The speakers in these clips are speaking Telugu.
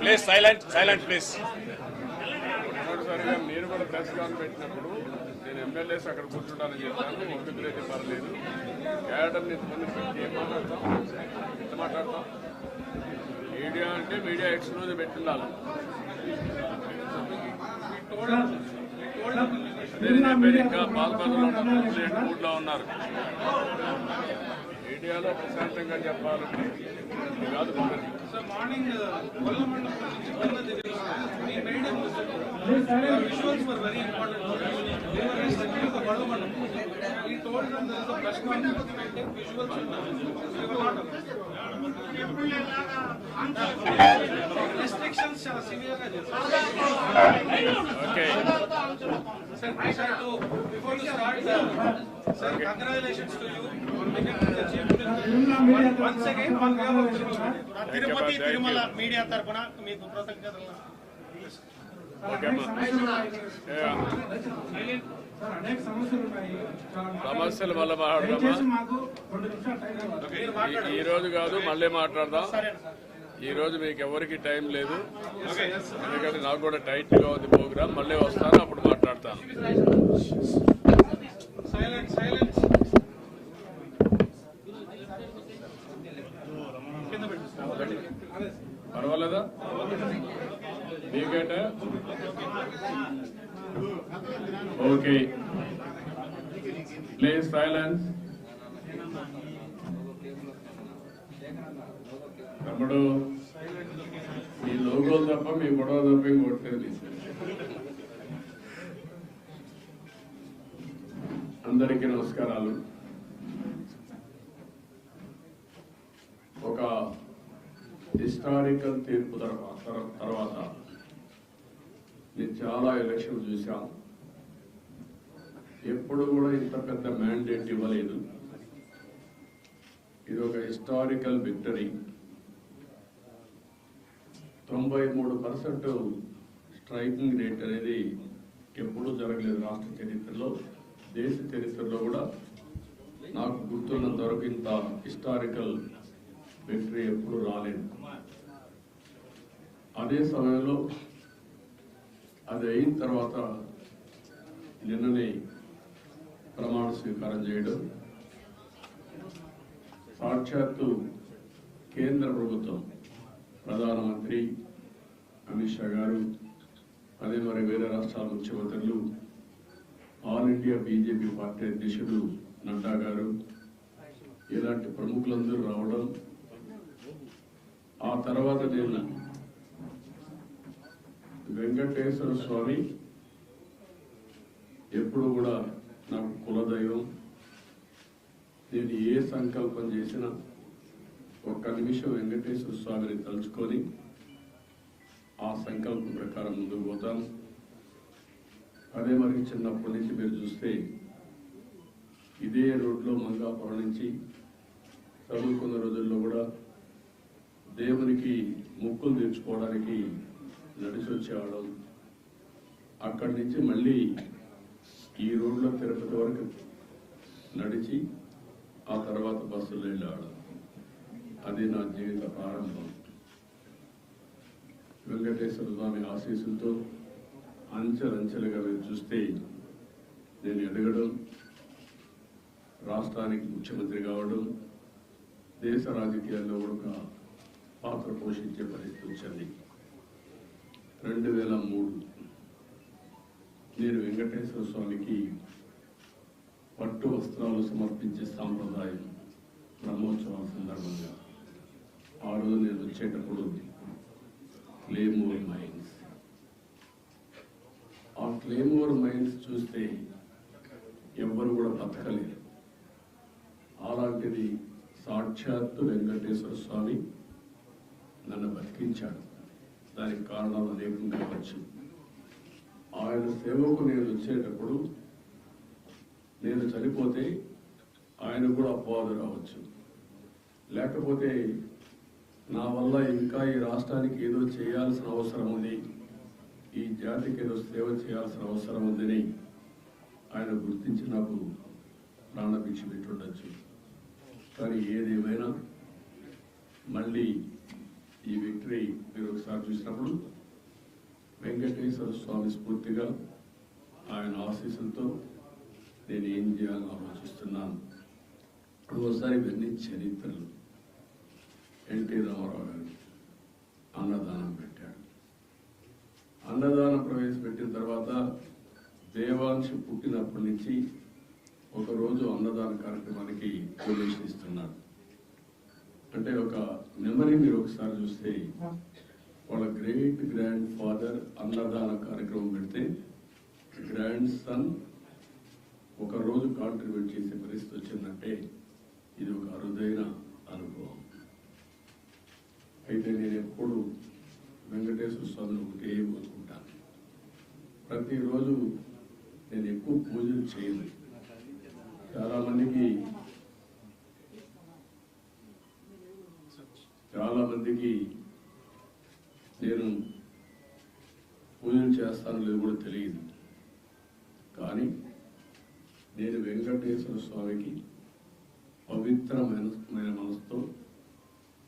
ప్లీజ్ సైలెంట్ సైలెంట్ ప్లీజ్ మొదటిసారిగా మీరు కూడా ప్రెస్ కాన్ పెట్టినప్పుడు నేను ఎమ్మెల్యేస్ అక్కడ కూర్చుంటానని చెప్పాను. ఒక్కరు అయితే పర్లేదు. క్యాడర్ని ఇంతమంది పెట్టి ఏం మాట్లాడతాం? ఎంత మాట్లాడతాం? మీడియా అంటే మీడియా ఎక్స్క్లూజ్ పెట్టిండాలి. నేను ఇంకా పాల్పందులో మూడ్లో ఉన్నారు. మీడియాలో ప్రశాంతంగా చెప్పాలంటే ఇది కాదు morning visuals were very important ఈ told them there is a press conference to take visuals restrictions చాలా సివియర్గా చేశారు. Okay. You start, uh, Tirupati. Tirumala media తరపున మీకు కృతజ్ఞతలు సమస్యలు వల్ల మాట్లాడదామా. ఈ- రోజు కాదు మళ్ళీ మాట్లాడదాం ఈ రోజు మీకు ఎవరికి టైం లేదు ఎందుకంటే నాకు కూడా టైట్గా ఉంది ప్రోగ్రామ్ మళ్ళీ వస్తాను అప్పుడు మాట్లాడతాను Silence, silence. మీకేట ఓకే. ప్లీజ్ సైలెన్స్ తమ్ముడు మీ లోగోలు తప్ప మీ గొడవ తప్ప ఇంకొట్టేది అందరికీ నమస్కారాలు. ఒక హిస్టారికల్ తీర్పు తర్వాత తర్వాత నేను చాలా ఎలక్షన్ చూశాను ఎప్పుడు కూడా ఇంత పెద్ద మ్యాండేట్ ఇవ్వలేదు. ఇది ఒక హిస్టారికల్ విక్టరీ తొంభై మూడు పర్సెంట్ స్ట్రైకింగ్ రేట్ అనేది ఎప్పుడూ జరగలేదు రాష్ట్ర చరిత్రలో. దేశ చరిత్రలో కూడా నాకు గుర్తున్నంత వరకు ఇంత హిస్టారికల్ విక్టరీ ఎప్పుడు రాలేదు. అదే సమయంలో అది అయిన తర్వాత నిన్ననే ప్రమాణ స్వీకారం చేయడం సాక్షాత్తు కేంద్ర ప్రభుత్వం ప్రధానమంత్రి అమిత్ షా గారు అదే మరి వేరే రాష్ట్రాల ముఖ్యమంత్రులు ఆల్ ఇండియా బీజేపీ పార్టీ అధ్యక్షుడు నడ్డా గారు ఇలాంటి ప్రముఖులందరూ రావడం ఆ తర్వాత నేను వెంకటేశ్వర స్వామి ఎప్పుడు కూడా నాకు కులదైవం. నేను ఏ సంకల్పం చేసినా ఒక్క నిమిషం వెంకటేశ్వర స్వామిని తలుచుకొని ఆ సంకల్పం ప్రకారం ముందుకు పోతాను. అదే మరి చిన్నప్పటి నుంచి మీరు చూస్తే ఇదే రోడ్లో మంగాపురం నుంచి చదువుకున్న రోజుల్లో కూడా దేవునికి ముక్కులు తెచ్చుకోవడానికి నడిచి వచ్చేవాళ్ళం అక్కడి నుంచి మళ్ళీ ఈ రోడ్లో తిరుపతి వరకు నడిచి ఆ తర్వాత బస్సులో వెళ్ళేవాళ్ళం. అది నా జీవిత ప్రారంభం. వెంకటేశ్వర స్వామి ఆశీస్సులతో అంచెలంచెలుగా మీరు చూస్తే నేను ఎదగడం రాష్ట్రానికి ముఖ్యమంత్రి కావడం దేశ రాజకీయాల్లో కూడా ఒక పాత్ర పోషించే పరిస్థితి వచ్చింది. రెండు వేల మూడు నేను వెంకటేశ్వర స్వామికి పట్టు వస్త్రాలు సమర్పించే సాంప్రదాయం బ్రహ్మోత్సవం సందర్భంగా. ఆ రోజు నేను వచ్చేటప్పుడు క్లేమోర్ మైన్స్ ఆ క్లేమోర్ మైన్స్ చూస్తే ఎవ్వరు కూడా బతకలేరు. అలాంటిది సాక్షాత్తు వెంకటేశ్వర స్వామి నన్ను బతికించాడు. దానికి కారణాలు అనేకం కావచ్చు ఆయన సేవకు నేను వచ్చేటప్పుడు నేను చనిపోతే ఆయన కూడా అపవాదు రావచ్చు. లేకపోతే నా వల్ల ఇంకా ఈ రాష్ట్రానికి ఏదో చేయాల్సిన అవసరం ఉంది. ఈ జాతికి ఏదో సేవ చేయాల్సిన అవసరం ఉందని ఆయన గుర్తించి నాకు ప్రాణభిక్ష పెట్టుండొచ్చు. కానీ ఏదేమైనా మళ్ళీ ఈ విక్టరీ మీరు ఒకసారి చూసినప్పుడు వెంకటేశ్వర స్వామి స్ఫూర్తిగా ఆయన ఆశీస్సులతో నేను ఏం చేయాలని ఆలోచిస్తున్నాను. ఒకసారి ఇవన్నీ చరిత్రలు. ఎన్టీ రామారావు గారు అన్నదానం పెట్టాడు. అన్నదానం ప్రవేశపెట్టిన తర్వాత దేవాంశ పుట్టినప్పటి నుంచి ఒకరోజు అన్నదాన కార్యక్రమానికి డొనేషన్ ఇస్తున్నారు. అంటే ఒక మెమరీ మీరు ఒకసారి చూస్తే వాళ్ళ గ్రేట్ గ్రాండ్ ఫాదర్ అన్నదాన కార్యక్రమం పెడితే గ్రాండ్ సన్ ఒక రోజు కాంట్రిబ్యూట్ చేసే పరిస్థితి వచ్చిందంటే ఇది ఒక అరుదైన అనుభవం. అయితే నేను ఎప్పుడు వెంకటేశ్వర స్వామిని ఒకటే కోరుకుంటాను. ప్రతిరోజు నేను ఎక్కువ పూజలు చేయను. చాలామందికి చాలామందికి చాలా మందికి నేను పూజలు చేస్తాను లేదు కూడా తెలియదు. కానీ నేను వెంకటేశ్వర స్వామికి పవిత్రమైన మనసుతో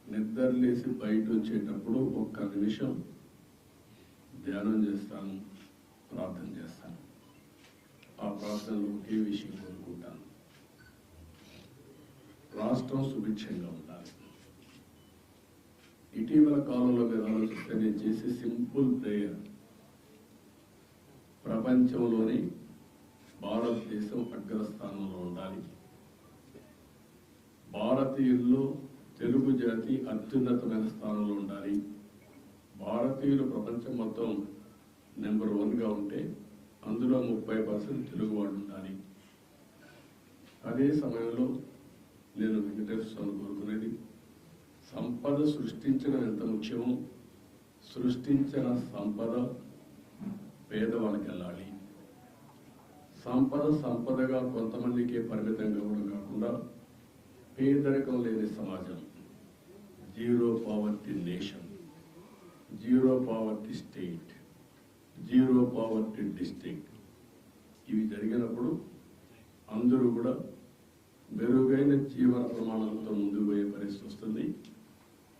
నిద్రలేసి బయట వచ్చేటప్పుడు ఒక్క నిమిషం ధ్యానం చేస్తాను ప్రార్థన చేస్తాను. ఆ ప్రార్థనలో ఒకే విషయం కోరుకుంటాను. రాష్ట్రం సుభిక్షంగా ఉండాలి. ఇటీవల కాలంలో మీరు ఆలోచిస్తే నేను చేసే సింపుల్ ప్రేయర్. ప్రపంచంలోని భారతదేశం అగ్రస్థానంలో ఉండాలి. భారతీయుల్లో తెలుగు జాతి అత్యున్నతమైన స్థానంలో ఉండాలి. భారతీయులు ప్రపంచం మొత్తం నెంబర్ వన్గా ఉంటే అందులో ముప్పై పర్సెంట్ తెలుగు వాళ్ళు ఉండాలి. అదే సమయంలో నేను వెంకటేశ్వర స్వామి కోరుకునేది సంపద సృష్టించడం ఎంత ముఖ్యమో సృష్టించిన సంపద పేదవాళ్ళకి వెళ్ళాలి. సంపద సంపదగా కొంతమందికే పరిమితం కావడం కాకుండా పేదరికం లేని సమాజం zero poverty nation zero poverty state zero poverty district. ఇవి జరిగినప్పుడు అందరూ కూడా మెరుగైన జీవన ప్రమాణాలతో ముందుకు పోయే పరిస్థితి వస్తుంది.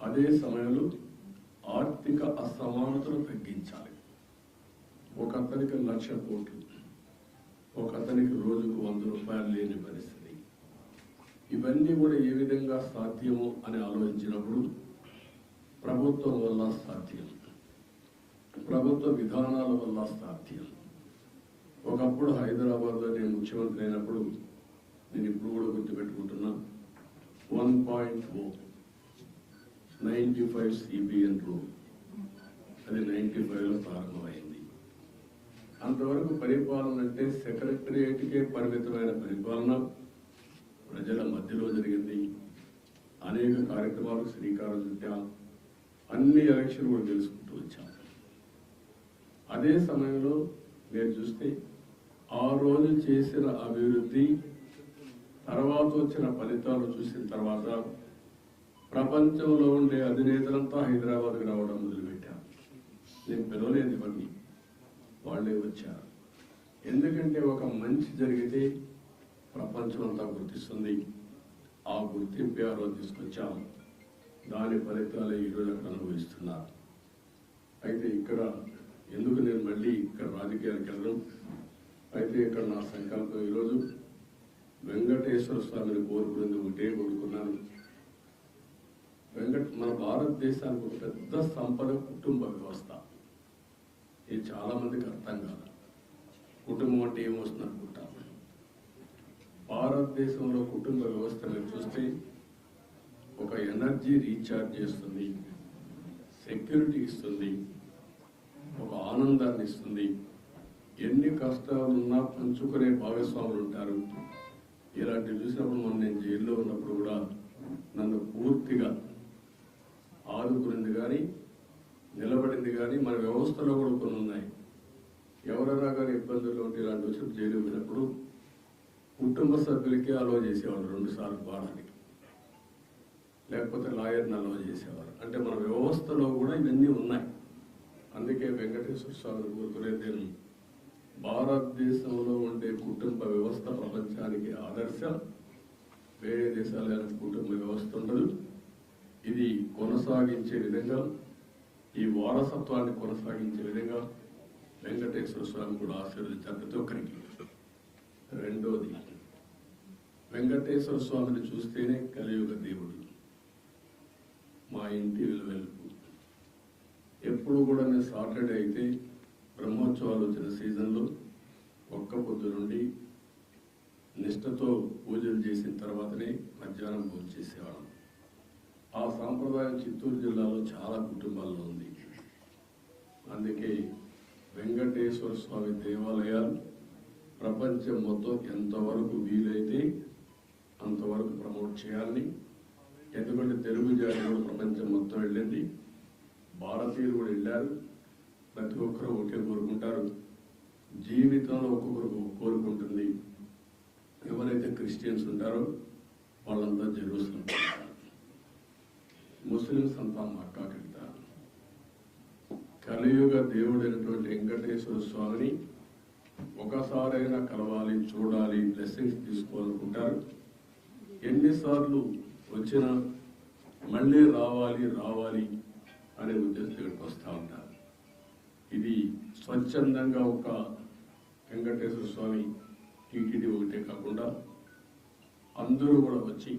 అదే సమయంలో ఆర్థిక అసమానతలు తగ్గించాలి. ఒక అతనికి లక్ష కోట్లు ఒక అతనికి రోజుకు వంద రూపాయలు లేని పరిస్థితి. ఇవన్నీ కూడా ఏ విధంగా సాధ్యము అని ఆలోచించినప్పుడు ప్రభుత్వం వల్ల సాధ్యం. ప్రభుత్వ విధానాల వల్ల సాధ్యం. ఒకప్పుడు హైదరాబాద్లో నేను ముఖ్యమంత్రి అయినప్పుడు నేను ఇప్పుడు కూడా గుర్తుపెట్టుకుంటున్నా one point o. Ninety five CBN rule. అది నైంటీ ఫైవ్లో ప్రారంభమైంది. అంతవరకు పరిపాలన అంటే సెక్రటరియేట్కే పరిమితమైన పరిపాలన. ప్రజల మధ్యలో జరిగింది. అనేక కార్యక్రమాలు శ్రీకారం చుట్టాం అన్ని ఎలక్షన్ కూడా తెలుసుకుంటూ వచ్చాం. అదే సమయంలో మీరు చూస్తే ఆ రోజు చేసిన అభివృద్ధి తర్వాత వచ్చిన ఫలితాలు చూసిన తర్వాత ప్రపంచంలో ఉండే అధినేతలంతా హైదరాబాద్కి రావడం మొదలుపెట్టాను నేను పిలవలేదు ఇవన్నీ వాళ్ళే వచ్చారు. ఎందుకంటే ఒక మంచి జరిగితే ప్రపంచం అంతా గుర్తిస్తుంది. ఆ గుర్తింపు ఎవరో తీసుకొచ్చాం దాని ఫలితాలే ఈరోజు అక్కడ అనుభవిస్తున్నారు. అయితే ఇక్కడ ఎందుకు నేను మళ్ళీ ఇక్కడ రాజకీయాలకు వెళ్ళడం అయితే ఇక్కడ నా సంకల్పం ఈరోజు వెంకటేశ్వర స్వామిని కోరుకునేందుకు ఒకటే కోరుకున్నాను వెంకట మన భారతదేశానికి ఒక పెద్ద సంపద కుటుంబ వ్యవస్థ. ఇది చాలా మందికి అర్థం కాదు. కుటుంబం అంటే ఏమొస్తుంది అనుకుంటా భారతదేశంలో కుటుంబ వ్యవస్థ మీరు చూస్తే ఒక ఎనర్జీ రీఛార్జ్ చేస్తుంది సెక్యూరిటీ ఇస్తుంది ఒక ఆనందాన్ని ఇస్తుంది. ఎన్ని కష్టాలు ఉన్నా పంచుకునే భాగస్వాములు ఉంటారు. ఇలాంటివి చూసినప్పుడు మొన్న నేను జైల్లో ఉన్నప్పుడు కూడా నన్ను పూర్తిగా ఆదుకునింది కానీ నిలబడింది కానీ మన వ్యవస్థలో కూడా కొన్ని ఉన్నాయి. ఎవరైనా కానీ ఇబ్బందులు ఉంటే ఇలాంటి వచ్చి జైలు పోయినప్పుడు కుటుంబ సభ్యులకే అలో చేసేవాళ్ళు రెండు సార్లు లేకపోతే లాయర్ని అలో చేసేవారు. అంటే మన వ్యవస్థలో కూడా ఇవన్నీ ఉన్నాయి. అందుకే వెంకటేశ్వర స్వామిని కోరుకునేది నేను భారతదేశంలో ఉండే కుటుంబ వ్యవస్థ ప్రపంచానికి ఆదర్శం. వేరే దేశాల కుటుంబ వ్యవస్థ ఉండదు. ఇది కొనసాగించే విధంగా ఈ వారసత్వాన్ని కొనసాగించే విధంగా వెంకటేశ్వర స్వామి కూడా ఆశీర్వదించారు ప్రతి ఒక్కరికి రెండోది వెంకటేశ్వర స్వామిని చూస్తేనే కలియుగ దేవుడు. మా ఇంటి విలువెలుపు. ఎప్పుడు కూడా నేను సాటర్డే అయితే బ్రహ్మోత్సవాలు వచ్చిన సీజన్లో ఒక్క పొద్దు నుండి నిష్టతో పూజలు చేసిన తర్వాతనే మధ్యాహ్నం భోజనం చేసేవాళ్ళం. ఆ సాంప్రదాయం చిత్తూరు జిల్లాలో చాలా కుటుంబాల్లో ఉంది. అందుకే వెంకటేశ్వర స్వామి దేవాలయాలు ప్రపంచం మొత్తం ఎంతవరకు వీలైతే అంతవరకు ప్రమోట్ చేయాలని ఎందుకంటే తెలుగు జాతి కూడా ప్రపంచం మొత్తం వెళ్ళింది. భారతీయులు కూడా వెళ్ళారు. ప్రతి ఒక్కరూ ఒకే కోరుకుంటారు. జీవితంలో ఒక్కొక్కరు కోరుకుంటుంది ఎవరైతే క్రిస్టియన్స్ ఉంటారో వాళ్ళంతా జెరూసలం. ముస్లిమ్స్ అంతా మక్కాకి కలియుగ దేవుడైనటువంటి వెంకటేశ్వర స్వామిని ఒకసారైనా కలవాలి చూడాలి బ్లెస్సింగ్స్ తీసుకోవాలనుకుంటారు. ఎన్నిసార్లు వచ్చినా మళ్ళీ రావాలి రావాలి అనే ఉద్దేశం ఇక్కడికి వస్తూ ఉంటారు. ఇది స్వచ్ఛందంగా ఒక వెంకటేశ్వర స్వామి టీటీడీ ఒకటే కాకుండా అందరూ కూడా వచ్చి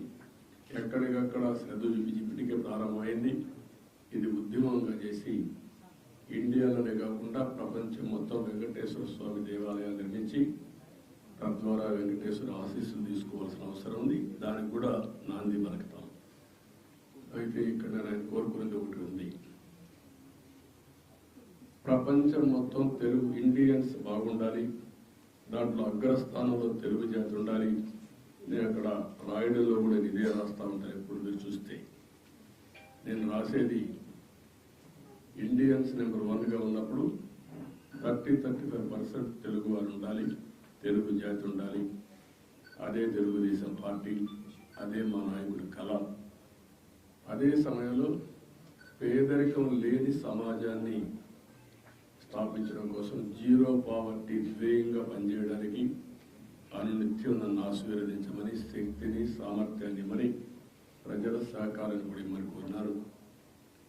ఎక్కడికక్కడ శ్రద్ధ చూపించి ఇప్పటికే ప్రారంభమైంది. ఇది ఉద్యమంగా చేసి ఇండియాలోనే కాకుండా ప్రపంచం మొత్తం వెంకటేశ్వర స్వామి దేవాలయాలు నిర్మించి తద్వారా వెంకటేశ్వర ఆశీస్సులు తీసుకోవాల్సిన అవసరం ఉంది. దానికి కూడా నాంది పలుకుతాం. అయితే ఇక్కడ నేను కోరుకునేది ఒకటి ఉంది. ప్రపంచం మొత్తం తెలుగు ఇండియన్స్ బాగుండాలి. దాంట్లో అగ్రస్థానంలో తెలుగు జాతి ఉండాలి. నేను అక్కడ రాయడంలో కూడా ఇదే రాస్తా ఉంటాను ఎప్పుడు మీరు చూస్తే. నేను రాసేది ఇండియన్స్ నెంబర్ వన్గా ఉన్నప్పుడు thirty thirty five percent Telugu వారు ఉండాలి తెలుగు జాతి ఉండాలి. అదే తెలుగుదేశం పార్టీ అదే మా నాయకుడి కళ. అదే సమయంలో పేదరికం లేని సమాజాన్ని స్థాపించడం కోసం జీరో పావర్టీ ధ్యేయంగా పనిచేయడానికి అనునిత్యం నన్ను ఆశీర్వదించమని శక్తిని సామర్థ్యాన్ని మరి ప్రజల సహకారాన్ని కూడా ఇమ్మని కోరినారు.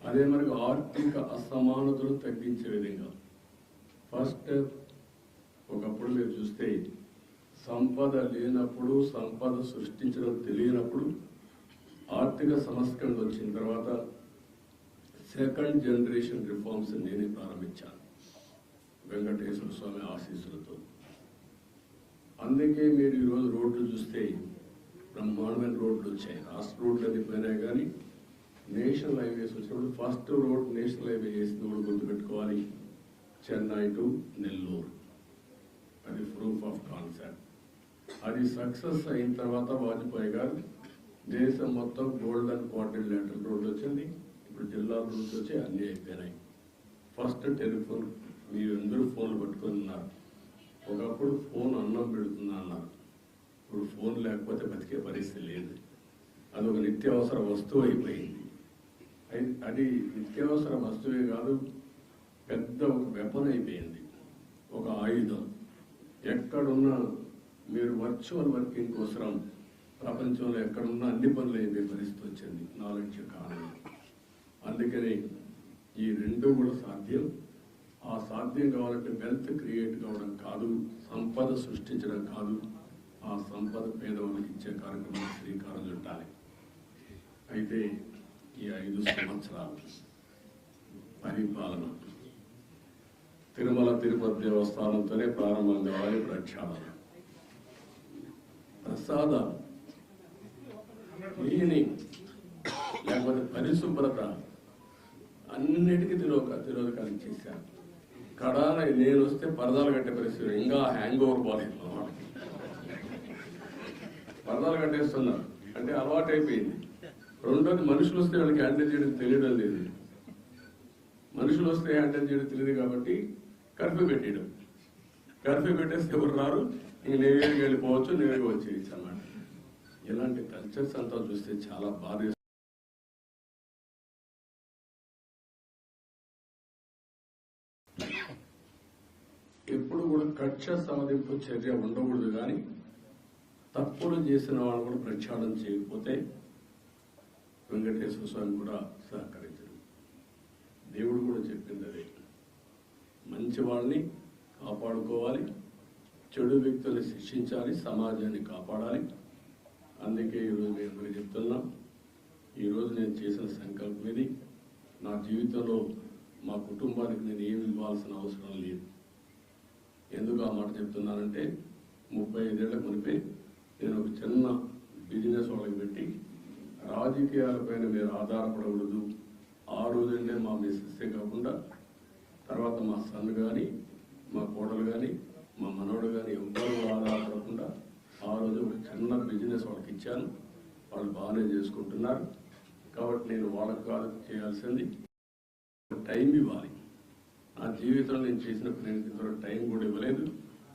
అదే మనకు ఆర్థిక అసమానతలు తగ్గించే విధంగా ఫస్ట్ ఒకప్పుడు మీరు చూస్తే సంపద లేనప్పుడు సంపద సృష్టించడం తెలియనప్పుడు ఆర్థిక సంస్కరణ వచ్చిన తర్వాత సెకండ్ జనరేషన్ రిఫార్మ్స్ నేనే ప్రారంభించాను. వెంకటేశ్వర స్వామి ఆశీస్సులతో. అందుకే మీరు ఈరోజు రోడ్లు చూస్తే బ్రహ్మాండమైన రోడ్లు వచ్చాయి. రాష్ట్ర రోడ్లు అన్ని పోయినాయి కానీ నేషనల్ హైవేస్ వచ్చినప్పుడు ఫస్ట్ రోడ్ నేషనల్ హైవే చేసింది కూడా గుర్తుపెట్టుకోవాలి. చెన్నై టు నెల్లూరు. అది ప్రూఫ్ ఆఫ్ కాన్సెప్ట్ అది సక్సెస్ అయిన తర్వాత వాజ్పేయి గారు దేశం మొత్తం గోల్డెన్ క్వార్టిలేటర్ రోడ్లు వచ్చింది. ఇప్పుడు జిల్లా రోడ్లు వచ్చి అన్నీ అయిపోయినాయి. ఫస్ట్ టెలిఫోన్ మీరు అందరూ ఫోన్లు పట్టుకొని ఉన్నారు. ఒకప్పుడు ఫోన్ అన్నం పెడుతుందా అన్నారు. ఇప్పుడు ఫోన్ లేకపోతే బతికే పరిస్థితి లేదు. అది ఒక నిత్యావసర వస్తువు అయిపోయింది. అది నిత్యావసర వస్తువే కాదు పెద్ద ఒక వెపన్ అయిపోయింది. ఒక ఆయుధం. ఎక్కడున్నా మీరు వర్చువల్ వర్కింగ్ కోసం ప్రపంచంలో ఎక్కడున్నా అన్ని పనులు అయిపోయే పరిస్థితి వచ్చింది. నాలెడ్జ్ కారణం అందుకని ఈ రెండు కూడా సాధ్యం. ఆ సాధ్యం కావాలంటే వెల్త్ క్రియేట్ కావడం కాదు సంపద సృష్టించడం కాదు. ఆ సంపద పేదవాళ్ళకి ఇచ్చే కార్యక్రమం శ్రీకారం చుట్టాలి. అయితే ఈ ఐదు సంవత్సరాలు పరిపాలన. తిరుమల తిరుపతి దేవస్థానంతోనే ప్రారంభం కావాలి ప్రక్షాళన. ప్రసాద. క్లీనింగ్ లేకపోతే పరిశుభ్రత అన్నిటికీ తిరోక తిరోధకాలు చేశారు కడాన నేను వస్తే పరదాలు కట్టే పరిస్థితి ఇంకా హ్యాంగ్ ఓవర్ పోలేదు పరదాలు కట్టేస్తున్నారు. అంటే అలవాటు అయిపోయింది రెండోది మనుషులు వస్తే వాళ్ళకి హ్యాండిల్ చేయడం తెలియడం లేదు. మనుషులు వస్తే హ్యాండిల్ చేయడం తెలియదు కాబట్టి కర్ఫ్యూ పెట్టేయడం. కర్ఫ్యూ పెట్టేస్తే ఎవరు రారు? ఇంక నేవేడికి వెళ్ళిపోవచ్చు నేరుగా వచ్చేయచ్చు అన్నమాట. ఇలాంటి కల్చర్స్ అంతా చూస్తే చాలా బాధ వేస్తుంది. ఎప్పుడు కూడా కక్ష సాధింపు చర్య ఉండకూడదు కానీ తప్పులు చేసిన వాళ్ళు కూడా ప్రక్షాళన చేయకపోతే వెంకటేశ్వర స్వామి కూడా సహకరించరు. దేవుడు కూడా చెప్పింది అదే. మంచి వాళ్ళని కాపాడుకోవాలి చెడు వ్యక్తుల్ని శిక్షించాలి సమాజాన్ని కాపాడాలి. అందుకే ఈరోజు నేను అందరికీ చెప్తున్నా ఈరోజు నేను చేసిన సంకల్పం ఇది. నా జీవితంలో మా కుటుంబానికి నేను ఏమి ఇవ్వాల్సిన అవసరం లేదు. ఎందుకు ఆ మాట చెప్తున్నానంటే ముప్పై ఐదేళ్ళ మునిపే నేను ఒక చిన్న బిజినెస్ వాళ్ళకి పెట్టి రాజకీయాలపైన మీరు ఆధారపడకూడదు. ఆ రోజునే మా మిస్సెస్సే కాకుండా తర్వాత మా సన్ కానీ మా కోడలు కానీ మా మనవడు కానీ ఎవ్వరూ ఆధారపడకుండా ఆ రోజు ఒక చిన్న బిజినెస్ వాళ్ళకి ఇచ్చాను. వాళ్ళు బాగానే చేసుకుంటున్నారు. కాబట్టి నేను వాళ్ళకి కాదు చేయాల్సింది. టైం ఇవ్వాలి. ఆ జీవితంలో నేను చేసిన పని ఇంతవరకు టైం కూడా ఇవ్వలేదు.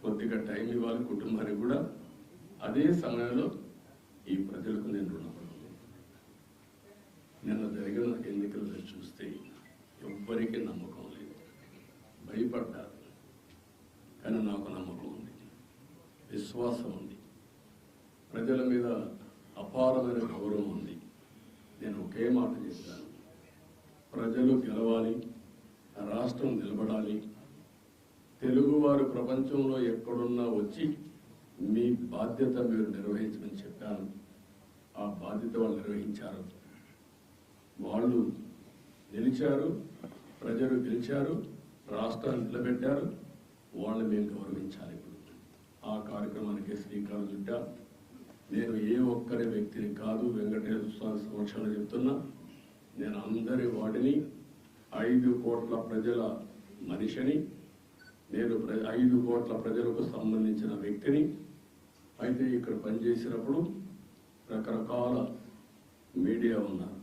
కొద్దిగా టైం ఇవ్వాలి కుటుంబానికి కూడా. అదే సమయంలో ఈ ప్రజలకు నేను రుణపడి నిన్న జరిగిన ఎన్నికలను చూస్తే ఎవ్వరికీ నమ్మకం లేదు. భయపడ్డారు కానీ నాకు నమ్మకం ఉంది. విశ్వాసం ఉంది. ప్రజల మీద అపారమైన గౌరవం ఉంది. నేను ఒకే మాట చేశాను ప్రజలు గెలవాలి. రాష్ట్రం నిలబడాలి. తెలుగువారు ప్రపంచంలో ఎక్కడున్నా వచ్చి మీ బాధ్యత మీరు నిర్వహించమని చెప్పాను. ఆ బాధ్యత వాళ్ళు నిర్వహించారు. వాళ్ళు గెలిచారు ప్రజలు గెలిచారు రాష్ట్రాన్ని నిలబెట్టారు. వాళ్ళని మేము గౌరవించాలి ఇప్పుడు. ఆ కార్యక్రమానికి శ్రీకారం చుట్టా నేను ఏ ఒక్కరి వ్యక్తిని కాదు వెంకటేశ్వర స్వామి సమక్షంలో చెప్తున్నా నేను అందరి వాటిని ఐదు కోట్ల ప్రజల మనిషిని నేను ఐదు కోట్ల ప్రజలకు సంబంధించిన వ్యక్తిని అయితే ఇక్కడ పనిచేసినప్పుడు రకరకాల మీడియా ఉన్నారు.